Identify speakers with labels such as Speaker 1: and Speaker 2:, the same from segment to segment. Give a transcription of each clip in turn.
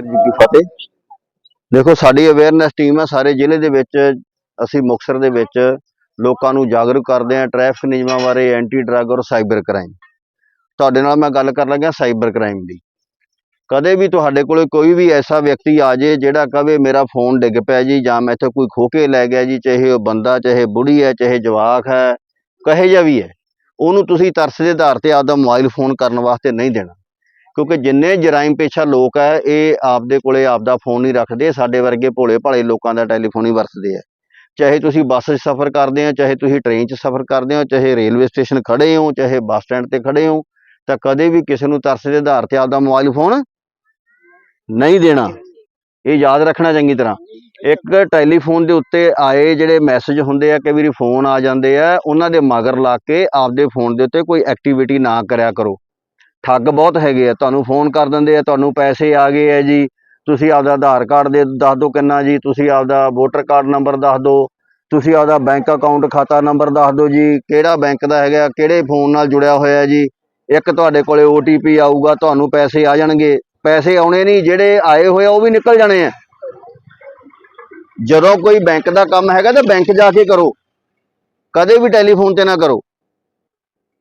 Speaker 1: ਵਾਹਿਗੁਰੂ ਜੀ ਕੀ ਫਤਿਹ। ਦੇਖੋ, ਸਾਡੀ awareness team ਹੈ ਸਾਰੇ ਜ਼ਿਲ੍ਹੇ ਦੇ ਵਿੱਚ, ਅਸੀਂ ਮੁਕਤਸਰ ਦੇ ਵਿੱਚ ਲੋਕਾਂ ਨੂੰ ਜਾਗਰੂਕ ਕਰਦੇ ਹਾਂ ਟ੍ਰੈਫਿਕ ਨਿਯਮਾਂ ਬਾਰੇ ਐਂਟੀ ਡਰੱਗ ਔਰ ਸਾਈਬਰ ਕ੍ਰਾਈਮ ਤੁਹਾਡੇ ਨਾਲ ਮੈਂ ਗੱਲ ਕਰਨ ਲੱਗਿਆ ਸਾਈਬਰ ਕ੍ਰਾਈਮ ਦੀ। ਕਦੇ ਵੀ ਤੁਹਾਡੇ ਕੋਲੇ ਕੋਈ ਵੀ ਐਸਾ ਵਿਅਕਤੀ ਆ ਜੇ, ਜਿਹੜਾ ਕਵੇ, ਮੇਰਾ ਫੋਨ ਡਿੱਗ ਪਿਆ ਜੀ, ਜਾਂ ਮੈਂ ਇੱਥੇ ਕੋਈ ਖੋ ਕੇ ਲੈ ਗਿਆ ਜੀ, ਚਾਹੇ ਉਹ ਬੰਦਾ, ਚਾਹੇ ਬੁੜੀ ਹੈ, ਚਾਹੇ ਜਵਾਕ ਹੈ, ਕਹੇ ਜਿਹਾ ਵੀ ਹੈ, ਉਹਨੂੰ ਤੁਸੀਂ ਤਰਸ ਦੇ ਆਧਾਰ ਤੇ ਆਪਦਾ ਮੋਬਾਈਲ ਫੋਨ ਕਰਨ ਵਾਸਤੇ ਨਹੀਂ ਦੇਣਾ। ਕਿਉਂਕਿ ਜਿੰਨੇ ਜਰਾਇਮ ਪੇਸ਼ਾ ਲੋਕ ਹੈ ਇਹ ਆਪਦੇ ਕੋਲੇ ਆਪਦਾ ਫੋਨ ਨਹੀਂ ਰੱਖਦੇ, ਸਾਡੇ ਵਰਗੇ ਭੋਲੇ ਭਾਲੇ ਲੋਕਾਂ ਦਾ ਟੈਲੀਫੋਨ ਹੀ ਵਰਤਦੇ ਆ। ਚਾਹੇ ਤੁਸੀਂ ਬੱਸ 'ਚ ਸਫ਼ਰ ਕਰਦੇ ਹੋ ਚਾਹੇ ਤੁਸੀਂ ਟ੍ਰੇਨ 'ਚ ਸਫ਼ਰ ਕਰਦੇ ਹੋ, ਚਾਹੇ ਰੇਲਵੇ ਸਟੇਸ਼ਨ ਖੜੇ ਹੋ, ਚਾਹੇ ਬੱਸ ਸਟੈਂਡ ਤੇ ਖੜੇ ਹੋ, ਤਾਂ ਕਦੇ ਵੀ ਕਿਸੇ ਨੂੰ ਤਰਸ ਦੇ ਆਧਾਰ ਤੇ ਆਪਦਾ ਮੋਬਾਈਲ ਫੋਨ ਨਹੀਂ ਦੇਣਾ। ਇਹ ਯਾਦ ਰੱਖਣਾ ਚੰਗੀ ਤਰ੍ਹਾਂ। ਇੱਕ ਟੈਲੀਫੋਨ ਦੇ ਉੱਤੇ ਆਏ ਜਿਹੜੇ ਮੈਸੇਜ ਹੁੰਦੇ ਆ, ਕਈ ਵਾਰੀ ਫੋਨ ਆ ਜਾਂਦੇ ਆ, ਉਹਨਾਂ ਦੇ ਮਗਰ ਲਾ ਕੇ ਆਪਦੇ ਫੋਨ ਦੇ ਉੱਤੇ ਕੋਈ ਐਕਟੀਵਿਟੀ ਨਾ ਕਰਿਆ ਕਰੋ। ਠੱਗ ਬਹੁਤ ਹੈਗੇ ਆ, ਤੁਹਾਨੂੰ ਫੋਨ ਕਰ ਦਿੰਦੇ ਆ, ਤੁਹਾਨੂੰ ਪੈਸੇ ਆ ਗਏ ਆ ਜੀ। ਤੁਸੀਂ ਆਪਦਾ ਆਧਾਰ ਕਾਰਡ ਦੇ ਦੱਸ ਦਿਓ ਕਿੰਨਾ ਜੀ, ਤੁਸੀਂ ਆਪਦਾ ਵੋਟਰ ਕਾਰਡ ਨੰਬਰ ਦੱਸ ਦਿਓ ਤੁਸੀਂ ਆਪਦਾ ਬੈਂਕ ਅਕਾਊਂਟ ਖਾਤਾ ਨੰਬਰ ਦੱਸ ਦਿਓ ਜੀ, ਕਿਹੜਾ ਬੈਂਕ ਦਾ ਹੈਗਾ, ਕਿਹੜੇ ਫੋਨ ਨਾਲ ਜੁੜਿਆ ਹੋਇਆ ਜੀ। ਇੱਕ ਤੁਹਾਡੇ ਕੋਲੇ OTP ਆਊਗਾ, ਤੁਹਾਨੂੰ ਪੈਸੇ ਆ ਜਾਣਗੇ। ਪੈਸੇ ਆਉਣੇ ਨਹੀਂ, ਜਿਹੜੇ ਆਏ ਹੋਏ ਆ, ਉਹ ਵੀ ਨਿਕਲ ਜਾਣੇ ਆ। ਜਦੋਂ ਕੋਈ ਬੈਂਕ ਦਾ ਕੰਮ ਹੈਗਾ ਤਾਂ ਬੈਂਕ ਜਾ ਕੇ ਕਰੋ। ਕਦੇ ਵੀ ਟੈਲੀਫੋਨ ਤੇ ਨਾ ਕਰੋ।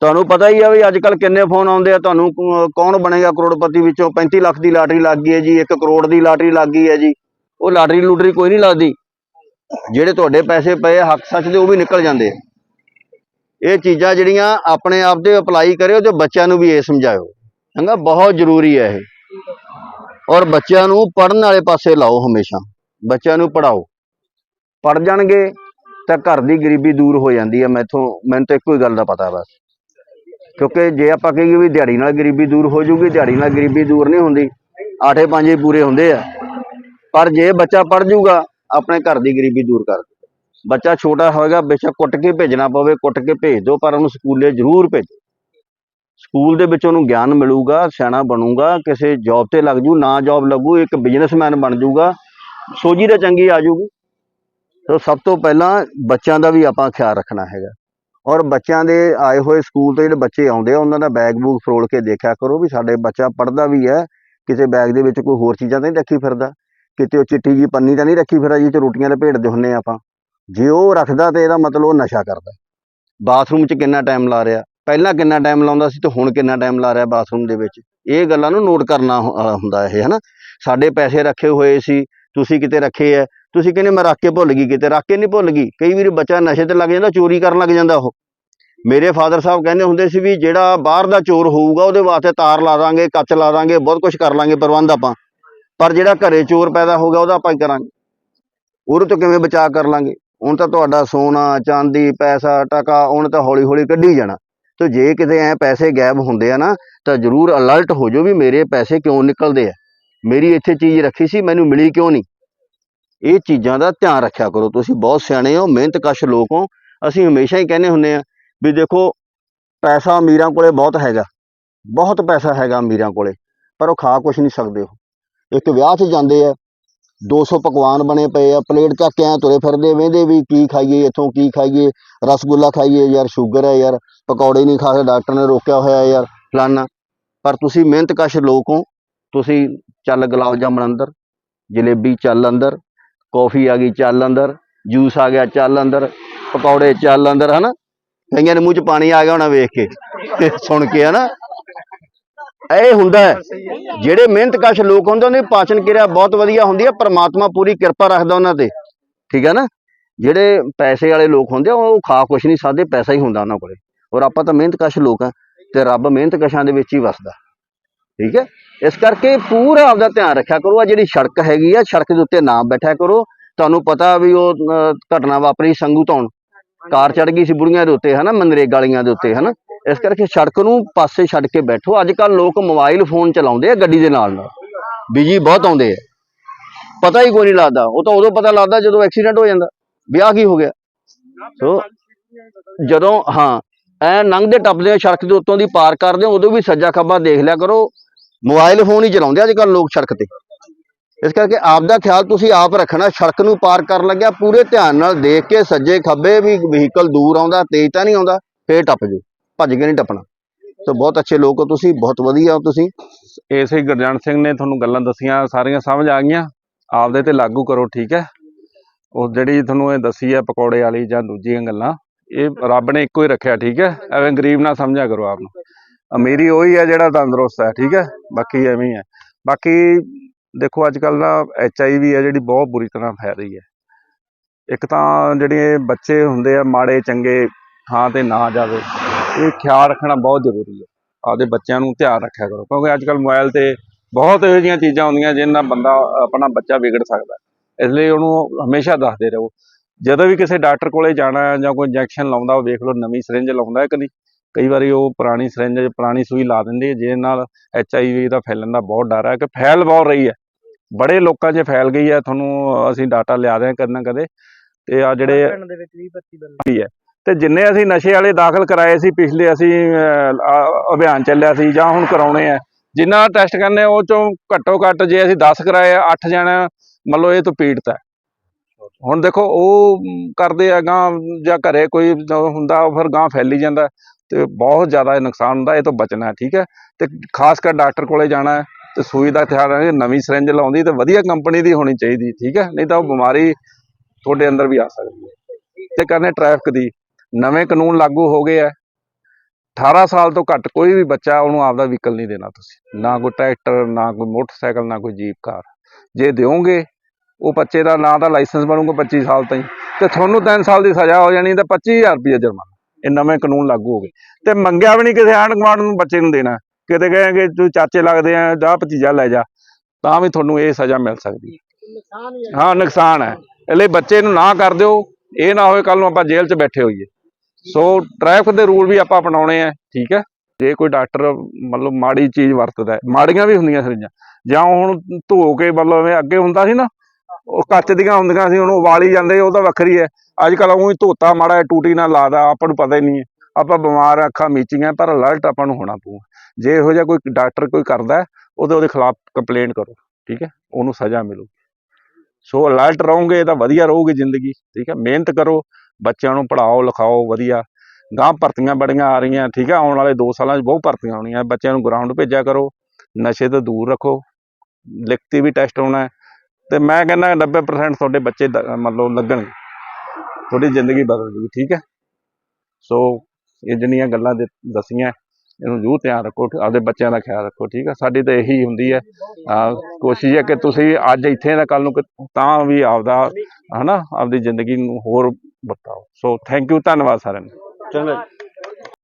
Speaker 1: ਤੁਹਾਨੂੰ ਪਤਾ ਹੀ ਆ ਵੀ ਅੱਜ ਕੱਲ ਕਿੰਨੇ ਫੋਨ ਆਉਂਦੇ ਆ, ਤੁਹਾਨੂੰ ਕੌਣ ਬਣੇਗਾ ਕਰੋੜਪਤੀ ਵਿੱਚੋਂ? 35 ਲੱਖ ਦੀ ਲਾਟਰੀ ਲੱਗ ਗਈ ਹੈ ਜੀ 1 ਕਰੋੜ ਦੀ ਲਾਟਰੀ ਲੱਗ ਗਈ ਹੈ ਜੀ। ਉਹ ਲਾਟਰੀ ਲੂਟਰੀ ਕੋਈ ਨਹੀਂ ਲੱਗਦੀ ਜਿਹੜੇ ਤੁਹਾਡੇ ਪੈਸੇ ਪਏ ਹੱਕ ਸੱਚ ਦੇ, ਉਹ ਵੀ ਨਿਕਲ ਜਾਂਦੇ ਇਹ ਚੀਜ਼ਾਂ ਜਿਹੜੀਆਂ ਆਪਣੇ ਆਪ ਤੇ ਅਪਲਾਈ ਕਰਿਓ ਤੇ ਬੱਚਿਆਂ ਨੂੰ ਵੀ ਇਹ ਸਮਝਾਇਓ। ਚੰਗਾ, ਬਹੁਤ ਜ਼ਰੂਰੀ ਹੈ ਇਹ। ਔਰ ਬੱਚਿਆਂ ਨੂੰ ਪੜਨ ਵਾਲੇ ਪਾਸੇ ਲਾਓ ਹਮੇਸ਼ਾ। ਬੱਚਿਆਂ ਨੂੰ ਪੜਾਓ ਪੜ ਜਾਣਗੇ ਤਾਂ ਘਰ ਦੀ ਗਰੀਬੀ ਦੂਰ ਹੋ ਜਾਂਦੀ ਹੈ, ਮੈਥੋਂ, ਮੈਨੂੰ ਤਾਂ ਇੱਕੋ ਹੀ ਗੱਲ ਦਾ ਪਤਾ ਬਸ। ਕਿਉਂਕਿ ਜੇ ਆਪਾਂ ਕਹੀਏ ਵੀ ਦਿਹਾੜੀ ਨਾਲ ਗਰੀਬੀ ਦੂਰ ਹੋ ਜੂਗੀ ਦਿਹਾੜੀ ਨਾਲ ਗਰੀਬੀ ਦੂਰ ਨਹੀਂ ਹੁੰਦੀ। ਆਠੇ ਪੰਜੇ ਪੂਰੇ ਹੁੰਦੇ ਆ। ਪਰ ਜੇ ਬੱਚਾ ਪੜ ਜੂਗਾ ਆਪਣੇ ਘਰ ਦੀ ਗਰੀਬੀ ਦੂਰ ਕਰ ਦੂਗਾ ਬੱਚਾ ਛੋਟਾ ਹੋਏਗਾ, ਬੇਸ਼ੱਕ ਕੁੱਟ ਕੇ ਭੇਜਣਾ ਪਵੇ, ਕੁੱਟ ਕੇ ਭੇਜ ਦਿਓ, ਪਰ ਉਹਨੂੰ ਸਕੂਲੇ ਜ਼ਰੂਰ ਭੇਜੋ। ਸਕੂਲ ਦੇ ਵਿੱਚ ਉਹਨੂੰ ਗਿਆਨ ਮਿਲੂਗਾ, ਸਿਆਣਾ ਬਣੂਗਾ, ਕਿਸੇ ਜੌਬ ਤੇ ਲੱਗ ਜੂ, ਨਾ ਜੌਬ ਲੱਗੂ, ਇੱਕ ਬਿਜ਼ਨਸਮੈਨ ਬਣ ਜੂਗਾ ਸੋਝੀ ਤਾਂ ਚੰਗੀ ਆ ਜੂਗੀ ਸੋ ਸਭ ਤੋਂ ਪਹਿਲਾਂ ਬੱਚਿਆਂ ਦਾ ਵੀ ਆਪਾਂ ਖਿਆਲ ਰੱਖਣਾ ਹੈਗਾ। ਔਰ ਬੱਚਿਆਂ ਦੇ ਆਏ ਹੋਏ ਸਕੂਲ ਤੋਂ ਜਿਹੜੇ ਬੱਚੇ ਆਉਂਦੇ ਆ, ਉਹਨਾਂ ਦਾ ਬੈਗ ਬੂਗ ਫਰੋਲ ਕੇ ਦੇਖਿਆ ਕਰੋ ਵੀ ਸਾਡੇ ਬੱਚਾ ਪੜਦਾ ਵੀ ਹੈ, ਕਿਸੇ ਬੈਗ ਦੇ ਵਿੱਚ ਕੋਈ ਹੋਰ ਚੀਜ਼ਾਂ ਤਾਂ ਨਹੀਂ ਰੱਖੀ ਫਿਰਦਾ। ਕਿਤੇ ਉਹ ਚਿੱਟੀ ਜੀ ਪੰਨੀ ਤਾਂ ਨਹੀਂ ਰੱਖੀ ਫਿਰਦਾ ਜੀ ਤੇ ਰੋਟੀਆਂ ਲਪੇਟਦੇ ਹੁੰਨੇ ਆਪਾਂ। ਜੇ ਉਹ ਰੱਖਦਾ ਤੇ ਇਹਦਾ ਮਤਲਬ ਉਹ ਨਸ਼ਾ ਕਰਦਾ। ਬਾਥਰੂਮ 'ਚ ਕਿੰਨਾ ਟਾਈਮ ਲਾ ਰਿਹਾ? ਪਹਿਲਾਂ ਕਿੰਨਾ ਟਾਈਮ ਲਾਉਂਦਾ ਸੀ ਤੇ ਹੁਣ ਕਿੰਨਾ ਟਾਈਮ ਲਾ ਰਿਹਾ ਬਾਥਰੂਮ ਦੇ ਵਿੱਚ? ਇਹ ਗੱਲਾਂ ਨੂੰ ਨੋਟ ਕਰਨਾ ਹੁੰਦਾ ਇਹ, ਹਨਾ? ਸਾਡੇ ਪੈਸੇ ਰੱਖੇ ਹੋਏ ਸੀ ਤੁਸੀਂ ਕਿਤੇ ਰੱਖੇ ਐ ਤੁਸੀਂ ਕਹਿੰਦੇ ਮੈਂ ਰੱਖ ਕੇ ਭੁੱਲ ਗਈ ਕਿਤੇ, ਰੱਖ ਕੇ ਨਹੀਂ ਭੁੱਲ ਗਈ। ਕਈ ਵਾਰੀ ਬੱਚਾ ਨਸ਼ੇ ਤੇ ਲੱਗ ਜਾਂਦਾ, ਚੋਰੀ ਕਰਨ ਲੱਗ ਜਾਂਦਾ ਉਹ। ਮੇਰੇ ਫਾਦਰ ਸਾਹਿਬ ਕਹਿੰਦੇ ਹੁੰਦੇ ਸੀ ਵੀ ਜਿਹੜਾ ਬਾਹਰ ਦਾ ਚੋਰ ਹੋਊਗਾ, ਉਹਦੇ ਵਾਸਤੇ ਤਾਰ ਲਾ ਦਾਂਗੇ, ਕੱਚ ਲਾ ਦਾਂਗੇ, ਬਹੁਤ ਕੁਝ ਕਰ ਲਾਂਗੇ, ਪ੍ਰਬੰਧ ਆਪਾਂ। ਪਰ ਜਿਹੜਾ ਘਰੇ ਚੋਰ ਪੈਦਾ ਹੋਊਗਾ ਉਹਦਾ ਆਪਾਂ ਕੀ ਕਰਾਂਗੇ? ਉਹਦੇ ਤੋਂ ਕਿਵੇਂ ਬਚਾਅ ਕਰ ਲਾਂਗੇ? ਹੁਣ ਤਾਂ ਤੁਹਾਡਾ ਸੋਨਾ, ਚਾਂਦੀ, ਪੈਸਾ, ਟਕਾ, ਹੁਣ ਤਾਂ ਹੌਲੀ ਹੌਲੀ ਕੱਢੀ ਜਾਣਾ। ਤੇ ਜੇ ਕਿਤੇ ਐ ਪੈਸੇ ਗਾਇਬ ਹੁੰਦੇ ਆ ਨਾ, ਤਾਂ ਜ਼ਰੂਰ ਅਲਰਟ ਹੋ ਜਾਓ ਵੀ ਮੇਰੇ ਪੈਸੇ ਕਿਉਂ ਨਿਕਲਦੇ ਆ। ਮੇਰੀ ਇੱਥੇ ਚੀਜ਼ ਰੱਖੀ ਸੀ, ਮੈਨੂੰ ਮਿਲੀ ਕਿਉਂ ਨਹੀਂ? ਇਹ ਚੀਜ਼ਾਂ ਦਾ ਧਿਆਨ ਰੱਖਿਆ ਕਰੋ। ਤੁਸੀਂ ਬਹੁਤ ਸਿਆਣੇ ਹੋ ਮਿਹਨਤਕਸ਼ ਲੋਕ ਹੋ। ਅਸੀਂ ਹਮੇਸ਼ਾ ਹੀ ਕਹਿੰਦੇ ਹੁੰਨੇ ਆ ਵੀ ਦੇਖੋ, ਪੈਸਾ ਅਮੀਰਾਂ ਕੋਲੇ ਬਹੁਤ ਹੈਗਾ। ਬਹੁਤ ਪੈਸਾ ਹੈਗਾ ਅਮੀਰਾਂ ਕੋਲੇ, ਪਰ ਉਹ ਖਾ ਕੁਛ ਨਹੀਂ ਸਕਦੇ ਉਹ। ਇੱਕ ਵਿਆਹ 'ਚ ਜਾਂਦੇ ਆ 200 ਪਕਵਾਨ ਬਣੇ ਪਏ ਆ, ਪਲੇਟ ਚੱਕ ਕੇ ਐਂ ਤੁਰੇ ਫਿਰਦੇ ਵੇਂਦੇ ਵੀ ਕੀ ਖਾਈਏ, ਇੱਥੋਂ ਕੀ ਖਾਈਏ, ਰਸਗੁੱਲਾ ਖਾਈਏ, ਯਾਰ ਸ਼ੂਗਰ ਹੈ ਯਾਰ, ਪਕੌੜੇ ਨਹੀਂ ਖਾ ਸਕਦੇ ਡਾਕਟਰ ਨੇ ਰੋਕਿਆ ਹੋਇਆ ਯਾਰ, ਫਲਾਨਾ। ਪਰ ਤੁਸੀਂ ਮਿਹਨਤਕਸ਼ ਲੋਕ ਹੋ, ਤੁਸੀਂ ਚੱਲ ਗੁਲਾਬ ਜਾਮਣ ਅੰਦਰ, ਜਲੇਬੀ ਚੱਲ ਅੰਦਰ ਕੌਫੀ ਆ ਗਈ, ਚੱਲ ਅੰਦਰ, ਜੂਸ ਆ ਗਿਆ, ਚੱਲ ਅੰਦਰ, ਪਕੌੜੇ ਚੱਲ ਅੰਦਰ, ਹਨਾ? ਕਈਆਂ ਦੇ ਮੂੰਹ 'ਚ ਪਾਣੀ ਆ ਗਿਆ ਹੋਣਾ ਵੇਖ ਕੇ, ਸੁਣ ਕੇ, ਹਨਾ? ਇਹ ਹੁੰਦਾ ਹੈ, ਜਿਹੜੇ ਮਿਹਨਤਕਸ਼ ਲੋਕ ਹੁੰਦੇ, ਉਹਨਾਂ ਦੀ ਪਾਚਨ ਕਿਰਿਆ ਬਹੁਤ ਵਧੀਆ ਹੁੰਦੀ ਹੈ, ਪਰਮਾਤਮਾ ਪੂਰੀ ਕਿਰਪਾ ਰੱਖਦਾ ਉਹਨਾਂ ਤੇ, ਠੀਕ ਹੈ ਨਾ? ਜਿਹੜੇ ਪੈਸੇ ਵਾਲੇ ਲੋਕ ਹੁੰਦੇ ਆ, ਉਹ ਖਾ ਕੁਛ ਨਹੀਂ ਸਕਦੇ ਪੈਸਾ ਹੀ ਹੁੰਦਾ ਉਹਨਾਂ ਕੋਲੇ, ਔਰ ਆਪਾਂ ਤਾਂ ਮਿਹਨਤਕਸ਼ ਲੋਕ ਆ, ਤੇ ਰੱਬ ਮਿਹਨਤਕਸ਼ਾਂ ਦੇ ਵਿੱਚ ਹੀ ਵਸਦਾ। ਠੀਕ ਹੈ? ਇਸ ਕਰਕੇ ਪੂਰਾ ਆਪਦਾ ਧਿਆਨ ਰੱਖਿਆ ਕਰੋ। ਆ ਜਿਹੜੀ ਸੜਕ ਹੈਗੀ ਆ, ਸੜਕ ਦੇ ਉੱਤੇ ਨਾ ਬੈਠਿਆ ਕਰੋ। ਤੁਹਾਨੂੰ ਪਤਾ ਵੀ ਉਹ ਘਟਨਾ ਵਾਪਰੀ ਸੰਗੂ ਧੌਣ। ਕਾਰ ਚੜ ਗਈ ਸੀ ਬੁੜੀਆਂ ਦੇ ਉੱਤੇ, ਹਨਾ? ਮਨਰੇਗਾ ਗਾਲੀਆਂ ਦੇ ਉੱਤੇ, ਹਨਾ? ਇਸ ਕਰਕੇ ਸੜਕ ਨੂੰ ਪਾਸੇ ਛੱਡ ਕੇ ਬੈਠੋ। ਅੱਜ ਕੱਲ ਲੋਕ ਮੋਬਾਈਲ ਫੋਨ ਚਲਾਉਂਦੇ ਆ ਗੱਡੀ ਦੇ ਨਾਲ ਨਾਲ ਬਿਜ਼ੀ ਬਹੁਤ ਆਉਂਦੇ ਆ। ਪਤਾ ਹੀ ਕੋਈ ਨਹੀਂ ਲੱਗਦਾ। ਉਹ ਤਾਂ ਉਦੋਂ ਪਤਾ ਲੱਗਦਾ ਜਦੋਂ ਐਕਸੀਡੈਂਟ ਹੋ ਜਾਂਦਾ। ਵਿਆਹ ਕੀ ਹੋ ਗਿਆ? ਸੋ, ਜਦੋਂ, ਹਾਂ, ਐ ਲੰਘਦੇ ਟੱਪਦੇ ਆ ਸੜਕ ਦੇ ਉੱਤੋਂ ਦੀ ਪਾਰ ਕਰਦੇ ਆ, ਉਦੋਂ ਵੀ ਸੱਜਾ ਖੱਬਾ ਦੇਖ ਲਿਆ ਕਰੋ। ਮੋਬਾਈਲ ਫੋਨ ਹੀ ਚਲਾਉਂਦੇ ਅੱਜ ਕੱਲ ਲੋਕ ਸੜਕ ਤੇ। ਇਸ ਕਰਕੇ ਆਪ ਦਾ ਖਿਆਲ ਤੁਸੀਂ ਆਪ ਰੱਖਣਾ, ਸੜਕ ਨੂੰ ਪਾਰ ਕਰਨ ਲੱਗਿਆ, ਪੂਰੇ ਧਿਆਨ ਨਾਲ ਦੇਖ ਕੇ, ਸੱਜੇ ਖੱਬੇ ਵੀ ਵਹੀਕਲ ਦੂਰ ਆਉਂਦਾ, ਤੇਜ਼ ਤਾਂ ਨਹੀਂ ਆਉਂਦਾ, ਫੇਰ ਟੱਪ ਜਾਓ, ਭੱਜ ਕੇ ਨਹੀਂ ਟੱਪਣਾ। ਤੇ ਬਹੁਤ ਅੱਛੇ ਲੋਕ ਹੋ ਤੁਸੀਂ, ਬਹੁਤ ਵਧੀਆ ਹੋ ਤੁਸੀਂ।
Speaker 2: ਇਸੇ ਗੁਰਜਨ ਸਿੰਘ ਨੇ ਤੁਹਾਨੂੰ ਗੱਲਾਂ ਦੱਸੀਆਂ, ਸਾਰੀਆਂ ਸਮਝ ਆ ਗਈਆਂ। ਆਪਦੇ ਤੇ ਲਾਗੂ ਕਰੋ, ਠੀਕ ਹੈ? ਉਹ ਜਿਹੜੀ ਤੁਹਾਨੂੰ ਇਹ ਦੱਸੀ ਹੈ ਪਕੌੜੇ ਵਾਲੀ ਜਾਂ ਦੂਜੀਆਂ ਗੱਲਾਂ, ਇਹ ਰੱਬ ਨੇ ਇੱਕੋ ਹੀ ਰੱਖਿਆ, ਠੀਕ ਹੈ? ਐਵੇਂ ਗਰੀਬ ਨਾ ਸਮਝਿਆ ਕਰੋ ਆਪ ਨੂੰ। ਅਮੀਰੀ ਉਹੀ ਹੈ ਜਿਹੜਾ ਤੰਦਰੁਸਤ ਹੈ, ਠੀਕ ਹੈ? ਬਾਕੀ ਐਵੇਂ ਹੀ ਹੈ। ਬਾਕੀ ਦੇਖੋ ਅੱਜ ਕੱਲ ਨਾ ਐਚ ਆਈ ਵੀ ਹੈ ਜਿਹੜੀ ਬਹੁਤ ਬੁਰੀ ਤਰ੍ਹਾਂ ਫੈਲ ਰਹੀ ਹੈ। ਇੱਕ ਤਾਂ ਜਿਹੜੇ ਬੱਚੇ ਹੁੰਦੇ ਆ, ਮਾੜੇ, ਚੰਗੇ ਥਾਂ ਤੇ ਨਾ ਜਾਵੇ, ਇਹ ਖਿਆਲ ਰੱਖਣਾ ਬਹੁਤ ਜ਼ਰੂਰੀ ਹੈ। ਆਪਦੇ ਬੱਚਿਆਂ ਨੂੰ ਧਿਆਨ ਰੱਖਿਆ ਕਰੋ, ਕਿਉਂਕਿ ਅੱਜ ਕੱਲ ਮੋਬਾਈਲ ਤੇ ਬਹੁਤ ਇਹੋ ਜਿਹੀਆਂ ਚੀਜ਼ਾਂ ਹੁੰਦੀਆਂ ਜਿਨ੍ਹਾਂ ਨਾਲ ਬੰਦਾ, ਆਪਣਾ ਬੱਚਾ ਵਿਗੜ ਸਕਦਾ ਇਸ ਲਈ ਉਹਨੂੰ ਹਮੇਸ਼ਾ ਦੱਸਦੇ ਰਹੋ। ਜਦੋਂ ਵੀ ਕਿਸੇ ਡਾਕਟਰ ਕੋਲੇ ਜਾਣਾ ਜਾਂ ਕੋਈ ਇੰਜੈਕਸ਼ਨ ਲਾਉਂਦਾ, ਉਹ ਵੇਖ ਲਓ ਨਵੀਂ ਸਿਰਿੰਜ ਲਾਉਂਦਾ ਹੈ ਕਿ ਨਹੀਂ। ਕਈ ਵਾਰੀ ਉਹ ਪੁਰਾਣੀ ਸਿਰਿੰਜ ਪੁਰਾਣੀ ਸੂਈ ਲਾ ਦਿੰਦੇ ਜਿਹਦੇ ਨਾਲ ਐਚ ਆਈ ਵੀ ਦਾ ਫੈਲਣ ਦਾ ਬਹੁਤ ਡਰ ਹੈ ਕਿ ਫੈਲ ਬਹੁਤ ਰਹੀ ਹੈ। ਬੜੇ ਲੋਕਾਂ 'ਚ ਫੈਲ ਗਈ ਹੈ ਤੁਹਾਨੂੰ ਅਸੀਂ ਡਾਟਾ ਲਿਆ ਦਿਆਂ ਕਦੇ ਨਾ ਕਦੇ। ਤੇ ਆ ਜਿਹੜੇ
Speaker 3: ਪਿੰਡ ਦੇ ਵਿੱਚ 20 25 ਬੰਦੇ
Speaker 2: ਤੇ ਜਿੰਨੇ ਅਸੀਂ ਨਸ਼ੇ ਵਾਲੇ ਦਾਖਲ ਕਰਾਏ ਸੀ ਪਿਛਲੇ ਅਸੀਂ ਅਭਿਆਨ ਚੱਲਿਆ ਸੀ ਜਾਂ ਹੁਣ ਕਰਾਉਣੇ ਆ ਜਿੰਨਾ ਟੈਸਟ ਕਰਨੇ ਉਹ ਚੋਂ ਘੱਟੋ ਘੱਟ ਜੇ ਅਸੀਂ 10 ਕਰਾਏ ਆ 8 ਜਣਾ ਮੰਨ ਲਓ ਇਹ ਤੋਂ ਪੀੜਤ ਹੈ। ਹੁਣ ਦੇਖੋ ਉਹ ਕਰਦੇ ਆ ਗਾਂ ਜਾਂ ਘਰੇ ਕੋਈ ਹੁੰਦਾ ਫਿਰ ਗਾਂ ਫੈਲੀ ਜਾਂਦਾ। ਤੇ ਬਹੁਤ ਜ਼ਿਆਦਾ ਇਹ ਨੁਕਸਾਨ ਹੁੰਦਾ, ਇਹ ਤੋਂ ਬਚਣਾ ਠੀਕ ਹੈ? ਤੇ ਖਾਸ ਕਰ ਡਾਕਟਰ ਕੋਲੇ ਜਾਣਾ ਹੈ ਤੇ ਸੂਈ ਦਾ ਖਿਆਲ ਰੱਖਣਾ, ਨਵੀਂ ਸਿਰਿੰਜ ਲਾਉਂਦੀ ਤੇ ਵਧੀਆ ਕੰਪਨੀ ਦੀ ਹੋਣੀ ਚਾਹੀਦੀ, ਠੀਕ ਹੈ? ਨਹੀਂ ਤਾਂ ਉਹ ਬਿਮਾਰੀ ਤੁਹਾਡੇ ਅੰਦਰ ਵੀ ਆ ਸਕਦੀ ਹੈ। ਤੇ ਕਰਨੇ ਟ੍ਰੈਫਿਕ ਦੀ, ਨਵੇਂ ਕਾਨੂੰਨ ਲਾਗੂ ਹੋ ਗਏ ਆ 18 ਸਾਲ ਤੋਂ ਘੱਟ ਕੋਈ ਵੀ ਬੱਚਾ ਉਹਨੂੰ ਆਪਦਾ ਵਹੀਕਲ ਨਹੀਂ ਦੇਣਾ ਤੁਸੀਂ, ਨਾ ਕੋਈ ਟਰੈਕਟਰ, ਨਾ ਕੋਈ ਮੋਟਰਸਾਈਕਲ, ਨਾ ਕੋਈ ਜੀਪ ਕਾਰ। ਜੇ ਦਿਓਗੇ, ਉਹ ਬੱਚੇ ਦਾ ਨਾਂ ਦਾ ਲਾਇਸੈਂਸ ਬਣੂਗਾ 25 ਸਾਲ ਤਾਈਂ, ਤੇ ਤੁਹਾਨੂੰ 3 ਸਾਲ ਦੀ ਸਜ਼ਾ ਹੋ ਜਾਣੀ ਤੇ 25000 ਰੁਪਏ ਜੁਰਮਾਨਾ। ਇਹ ਨਵੇਂ ਕਾਨੂੰਨ ਲਾਗੂ ਹੋ ਗਏ। ਤੇ ਮੰਗਿਆ ਵੀ ਨਹੀਂ ਕਿਸੇ ਆਂਢ ਗੁਆਂਢ ਨੂੰ ਬੱਚੇ ਨੂੰ ਦੇਣਾ। ਕਿਤੇ ਕਹੇਗੇ ਤੂੰ ਚਾਚੇ ਲੱਗਦੇ ਆ, ਜਾਂ ਭਤੀਜਾ ਲੈ ਜਾ, ਤਾਂ ਵੀ ਤੁਹਾਨੂੰ ਇਹ ਸਜ਼ਾ ਮਿਲ ਸਕਦੀ। ਹੈ
Speaker 3: ਹਾਂ
Speaker 2: ਨੁਕਸਾਨ ਹੈ। ਇਸ ਬੱਚੇ ਨੂੰ ਨਾ ਕਰ ਦਿਓ, ਇਹ ਨਾ ਹੋਵੇ ਕੱਲ ਨੂੰ ਆਪਾਂ ਜੇਲ੍ਹ 'ਚ ਬੈਠੇ ਹੋਈਏ। ਸੋ ਟ੍ਰੈਫਿਕ ਦੇ ਰੂਲ ਵੀ ਆਪਾਂ ਅਪਣਾਉਣੇ ਆ, ਠੀਕ ਹੈ? ਜੇ ਕੋਈ ਡਾਕਟਰ ਮਤਲਬ ਮਾੜੀ ਚੀਜ਼ ਵਰਤਦਾ ਮਾੜੀਆਂ ਵੀ ਹੁੰਦੀਆਂ ਸਰੀਆਂ ਜਾਂ ਹੁਣ ਧੋ ਕੇ ਮਤਲਬ ਅੱਗੇ ਹੁੰਦਾ ਸੀ ਨਾ ਉਹ ਕੱਚ ਦੀਆਂ ਹੁੰਦੀਆਂ ਸੀ ਉਹਨੂੰ ਉਬਾਲੀ ਜਾਂਦੇ ਉਹ ਤਾਂ ਵੱਖਰੀ ਹੈ। ਅੱਜ ਕੱਲ ਉਹੀ ਧੋਤਾ ਮਾੜਾ ਜਿਹਾ ਟੂਟੀ ਨਾਲ ਲਾਦਾ ਆਪਾਂ ਨੂੰ ਪਤਾ ਹੀ ਨਹੀਂ ਹੈ। ਆਪਾਂ ਬਿਮਾਰ ਅੱਖਾਂ ਮੀਚੀਆਂ ਪਰ ਅਲਰਟ ਆਪਾਂ ਨੂੰ ਹੋਣਾ ਪਊ। ਜੇ ਇਹੋ ਜਿਹਾ ਕੋਈ ਡਾਕਟਰ ਕੋਈ ਕਰਦਾ ਹੈ, ਉਹਦੇ ਉਹਦੇ ਖਿਲਾਫ ਕੰਪਲੇਂਟ ਕਰੋ ਠੀਕ ਹੈ? ਉਹਨੂੰ ਸਜ਼ਾ ਮਿਲੂਗੀ। ਸੋ ਅਲਰਟ ਰਹੋਗੇ ਤਾਂ ਵਧੀਆ ਰਹੂਗੀ ਜ਼ਿੰਦਗੀ ਠੀਕ ਹੈ? ਮਿਹਨਤ ਕਰੋ ਬੱਚਿਆਂ ਨੂੰ ਪੜ੍ਹਾਓ ਲਿਖਾਓ ਵਧੀਆ। ਗਾਂ ਭਰਤੀਆਂ ਬੜੀਆਂ ਆ ਰਹੀਆਂ ਠੀਕ ਹੈ? ਆਉਣ ਵਾਲੇ 2 ਸਾਲਾਂ 'ਚ ਬਹੁਤ ਭਰਤੀਆਂ ਆਉਣੀਆਂ ਬੱਚਿਆਂ ਨੂੰ ਗਰਾਊਂਡ ਭੇਜਿਆ ਕਰੋ ਨਸ਼ੇ ਤੋਂ ਦੂਰ ਰੱਖੋ। ਲਿਖਤੀ ਵੀ ਟੈਸਟ ਆਉਣਾ ਹੈ। ਤੇ ਮੈਂ ਕਹਿੰਦਾ 90% ਤੁਹਾਡੇ ਬੱਚੇ ਮਤਲਬ ਲੱਗਣਗੇ ਤੁਹਾਡੀ ਜ਼ਿੰਦਗੀ ਬਦਲ ਜੂਗੀ, ਠੀਕ ਹੈ? ਸੋ ਇਹ ਜਿਹੜੀਆਂ ਗੱਲਾਂ ਦੇ ਦੱਸੀਆਂ, ਇਹਨੂੰ ਜ਼ਰੂਰ ਧਿਆਨ ਰੱਖੋ, ਆਪਦੇ ਬੱਚਿਆਂ ਦਾ ਖਿਆਲ ਰੱਖੋ, ਠੀਕ ਹੈ? ਸਾਡੀ ਤਾਂ ਇਹੀ ਹੁੰਦੀ ਹੈ ਕੋਸ਼ਿਸ਼ ਹੈ ਕਿ ਤੁਸੀਂ ਅੱਜ ਇੱਥੇ ਨਾ ਕੱਲ ਨੂੰ ਕਿ- ਤਾਂ ਵੀ ਆਪਦਾ, ਹਨਾ, ਆਪਦੀ ਜ਼ਿੰਦਗੀ ਨੂੰ ਹੋਰ ਬਤਾਓ ਸੋ ਥੈਂਕ ਯੂ ਧੰਨਵਾਦ ਸਾਰਿਆਂ ਨੂੰ।
Speaker 1: ਚੰਗਾ